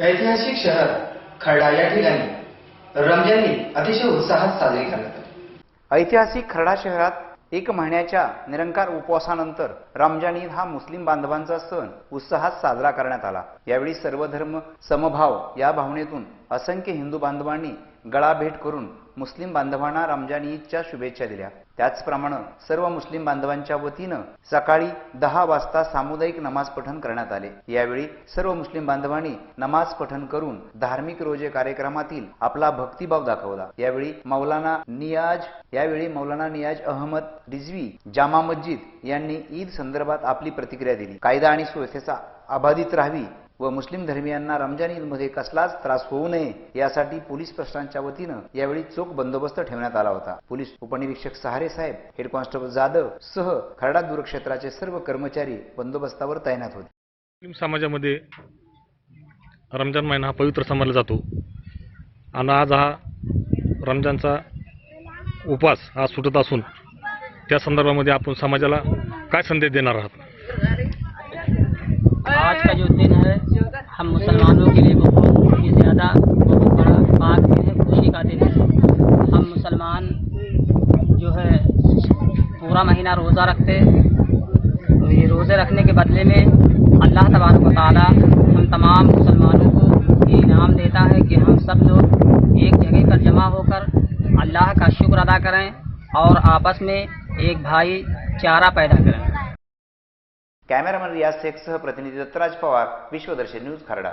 ऐतिहासिक शहर खरडा या ठिकाणी रमजान अतिशय उत्साहात साजरी करण्यात आली. ऐतिहासिक खरडा शहरात एक महिन्याच्या निरंकार उपवासानंतर रमजान ईद हा मुस्लिम बांधवांचा सण उत्साहात साजरा करण्यात आला. यावेळी सर्व धर्म समभाव या भावनेतून असंख्य हिंदू बांधवांनी गळाभेट करून मुस्लिम बांधवांना रमजान ईदच्या शुभेच्छा दिल्या. त्याचप्रमाणे सर्व मुस्लिम बांधवांच्या वतीनं सकाळी दहा वाजता सामुदायिक नमाज पठण करण्यात आले. यावेळी सर्व मुस्लिम बांधवांनी नमाज पठण करून धार्मिक रोजे कार्यक्रमातील आपला भक्तिभाव दाखवला. यावेळी मौलाना नियाज यावेळी मौलाना नियाज अहमद रिझवी जामा मस्जिद यांनी ईद संदर्भात आपली प्रतिक्रिया दिली. कायदा आणि सुव्यवस्थेचा अबाधित राहावी व मुस्लिम धर्मियांना रमजान ईदमध्ये कसलाच त्रास होऊ नये यासाठी पोलीस प्रशासनाच्या वतीनं यावेळी चोख बंदोबस्त ठेवण्यात आला होता. पोलीस उपनिरीक्षक सहारे साहेब हेड कॉन्स्टेबल जाधव सह खरडा दूरक्षेत्राचे सर्व कर्मचारी बंदोबस्तावर तैनात होते. मुस्लिम समाजामध्ये रमजान महिना हा पवित्र समजला जातो. आणि आज हा रमजानचा उपवास हा सुटत असून त्या संदर्भामध्ये आपण समाजाला काय संदेश देणार आहात? आज है। हम मुसलमानों के लिए बहुत ही ज़्यादा, बहुत बड़ा पाक दिन है, खुशी का दिन है। हम मुसलमान जो है, पूरा महीना रोज़ा रखते तो ये रोज़े रखने के बदले में अल्लाह तबारक ताली हम तमाम मुसलमानों को ये इनाम देता है कि हम सब लोग एक जगह पर जमा होकर अल्लाह का शुक्र अदा करें और आपस में एक भाई चारा पैदा करें। कॅमेरामन रियाज शेखसह प्रतिनिधी दत्तराज पवार विश्वदर्शन न्यूज खरडा.